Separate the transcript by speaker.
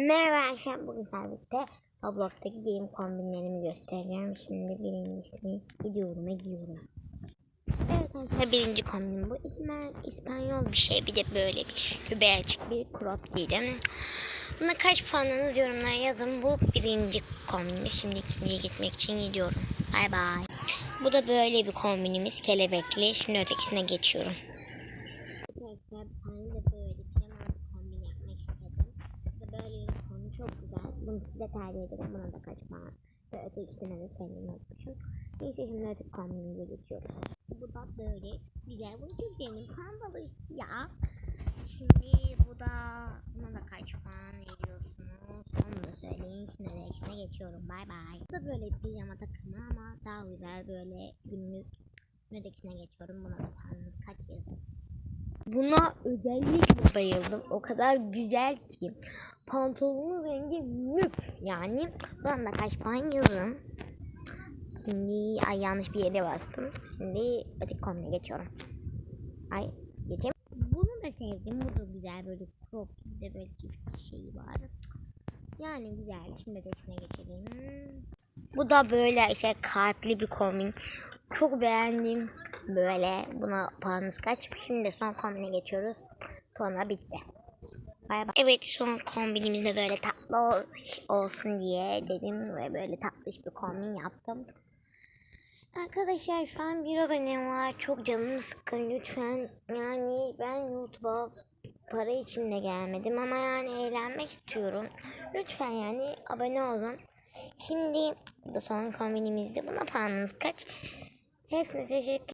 Speaker 1: Merhaba arkadaşlar bugün birlikte Roblox'taki game kombinlerimi göstereceğim. Şimdi birincisini gidiyorum ve giyiyorum. Evet arkadaşlar birinci kombinim bu. İsmail, İspanyol bir şey. Bir de böyle bir göbeği açık bir crop giydim. Buna kaç puanınız yorumlara yazın. Bu birinci kombinimiz. Şimdi ikinciye gitmek için gidiyorum. Bay bay. Bu da böyle bir kombinimiz. Kelebekli. Şimdi ötekisine geçiyorum. Arkadaşlar bir tane de böyle kremalı bir kombin yapmak istedim. Bu da böyle bir kombin çok güzel. Bunu size tercih ederim. Buna da kaç puan. Ve ötekisine de söylemeyi unutmuşum. Neyse şimdi öteki kombinimize geçiyoruz. Bu da böyle güzel. Bunu çok sevdim. Üstü ya. Şimdi bu da buna da kaç puan veriyorsunuz? Onu da söyleyin. Şimdi ötekisine geçiyorum. Bay bay. Bu da böyle pijama takımı ama daha güzel böyle günlük. Ötekisine geçiyorum. Buna da puanınız kaç yazın? Buna özellikle bayıldım. O kadar güzel ki. Pantolonun rengi müp. Yani buna da kaç puan yazın. Şimdi ay yanlış bir yere bastım. Şimdi öteki kombine geçiyorum. Ay geçeyim. Bunu da sevdim. Bu da güzel böyle crop de böyle çift şeyi var. Yani güzel. Şimdi ötekisine geçelim. Bu da böyle işte kalpli bir kombin. Çok beğendim. Böyle buna puanınız kaç? Şimdi son kombine geçiyoruz. Sonra bitti. Bay bay. Evet son kombinimiz de böyle tatlı ol- olsun diye dedim ve böyle tatlış bir kombin yaptım. Arkadaşlar şu an bir abonem var. Çok canım sıkkın lütfen. Yani ben YouTube'a para için de gelmedim ama yani eğlenmek istiyorum. Lütfen yani abone olun. Şimdi bu son kombinimizdi. Buna puanınız kaç? Hepsine teşekkür